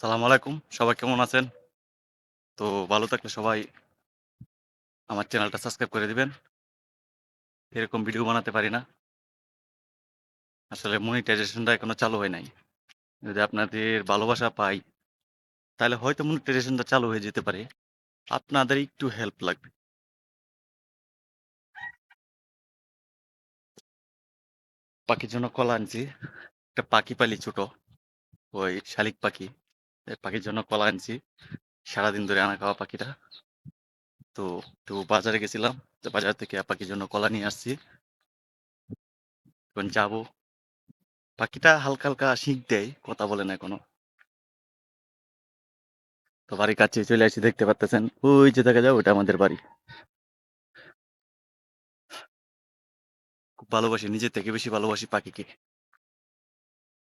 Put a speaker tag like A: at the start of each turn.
A: সালাম আলাইকুম সবাই কেমন আছেন? তো ভালো থাকলে সবাই আমার চ্যানেলটা সাবস্ক্রাইব করে দিবেন। এরকম ভিডিও বানাতে পারি না। আসলে মনিটাইজেশনটা এখনও চালু হয় নাই। যদি আপনাদের ভালোবাসা পাই, তাহলে হয়তো মনিটাইজেশনটা চালু হয়ে যেতে পারে। আপনাদের একটু হেল্প লাগবে। পাখির জন্য কলা আনছি। একটা পাখি পালি ছোট। ওই শালিক পাখি। পাখির জন্য কলা আনছি। সারাদিন ধরে আনা খাওয়া পাখিটা। তো তো বাজারে গেছিলাম। বাজার থেকে পাখির জন্য কলা নিয়ে আসছি। এখন যাব। পাখিটা হালকা হালকা শিখ দেয়, কথা বলে না এখনও। তো বাড়ির কাছে চলে আসি, দেখতে পাচ্তেছেন ওই যে দেখা যায় ওটা আমাদের বাড়ি। খুব ভালোবাসি, নিজের থেকে বেশি ভালোবাসি পাখিকে।